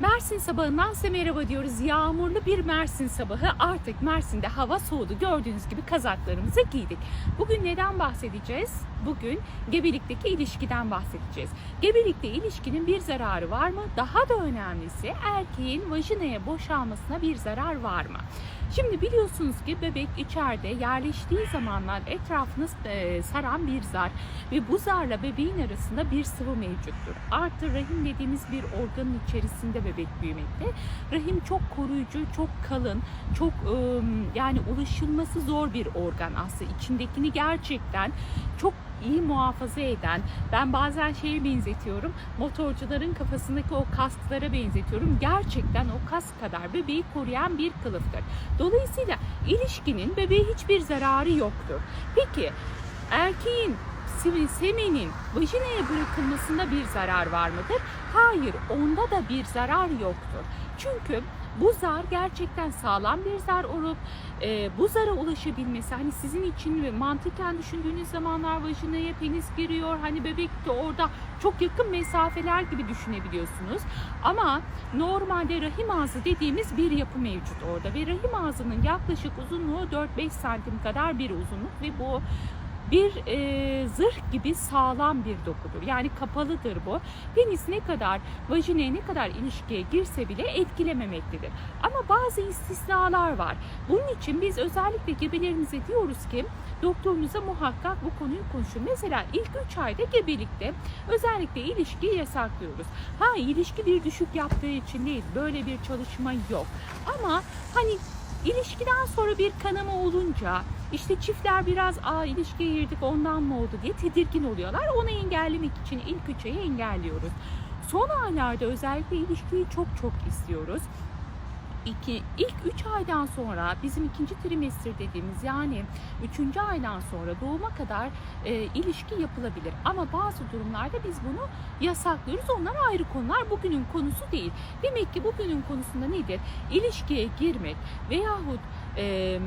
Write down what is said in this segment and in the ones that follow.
Mersin sabahından size merhaba diyoruz. Yağmurlu bir Mersin sabahı. Artık Mersin'de hava soğudu. Gördüğünüz gibi kazaklarımızı giydik. Bugün neden bahsedeceğiz? Bugün gebelikteki ilişkiden bahsedeceğiz. Gebelikte ilişkinin bir zararı var mı? Daha da önemlisi erkeğin vajinaya boşalmasına bir zarar var mı? Şimdi biliyorsunuz ki bebek içeride yerleştiği zamanlar etrafını e, saran bir zar ve bu zarla bebeğin arasında bir sıvı mevcuttur. Artı rahim dediğimiz bir organın içerisinde bebek büyümekte. Rahim çok koruyucu, çok kalın, çok ıı, yani ulaşılması zor bir organ aslında. İçindekini gerçekten çok iyi muhafaza eden, ben bazen şeye benzetiyorum, motorcuların kafasındaki o kasklara benzetiyorum. Gerçekten o kask kadar bebeği koruyan bir kılıftır. Dolayısıyla ilişkinin bebeğe hiçbir zararı yoktur. Peki erkeğin semenin vajinaya bırakılmasında bir zarar var mıdır? Hayır, onda da bir zarar yoktur. Çünkü bu zar gerçekten sağlam bir zar olup e, bu zara ulaşabilmesi hani sizin için mantıken düşündüğünüz zamanlar vajinaya penis giriyor hani bebek de orada çok yakın mesafeler gibi düşünebiliyorsunuz. Ama normalde rahim ağzı dediğimiz bir yapı mevcut orada ve rahim ağzının yaklaşık uzunluğu 4-5 santim kadar bir uzunluk ve bu bir e, zırh gibi sağlam bir dokudur. Yani kapalıdır bu. Penis ne kadar, vajinaya ne kadar ilişkiye girse bile etkilememektedir. Ama bazı istisnalar var. Bunun için biz özellikle gebelerimize diyoruz ki doktorunuza muhakkak bu konuyu konuşun. Mesela ilk 3 ayda gebelikte özellikle ilişkiyi yasaklıyoruz. Ha ilişki bir düşük yaptığı için değil. Böyle bir çalışma yok. Ama hani İlişkiden sonra bir kanama olunca işte çiftler biraz aa ilişkiye girdik ondan mı oldu diye tedirgin oluyorlar. Onu engellemek için ilk üç ayı engelliyoruz. Son aylarda özellikle ilişkiyi çok çok istiyoruz. İki, ilk 3 aydan sonra bizim ikinci trimester dediğimiz yani 3. aydan sonra doğuma kadar e, ilişki yapılabilir. Ama bazı durumlarda biz bunu yasaklıyoruz. Onlar ayrı konular. Bugünün konusu değil. Demek ki bugünün konusunda nedir? İlişkiye girmek veyahut e,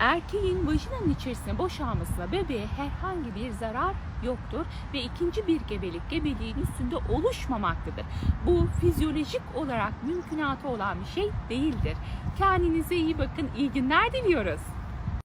erkeğin vajinanın içerisine boşalmasına bebeğe herhangi bir zarar yoktur ve ikinci bir gebelik gebeliğin üstünde oluşmamaktadır. Bu fizyolojik olarak mümkünatı olan bir şey değildir. Kendinize iyi bakın, iyi günler diliyoruz.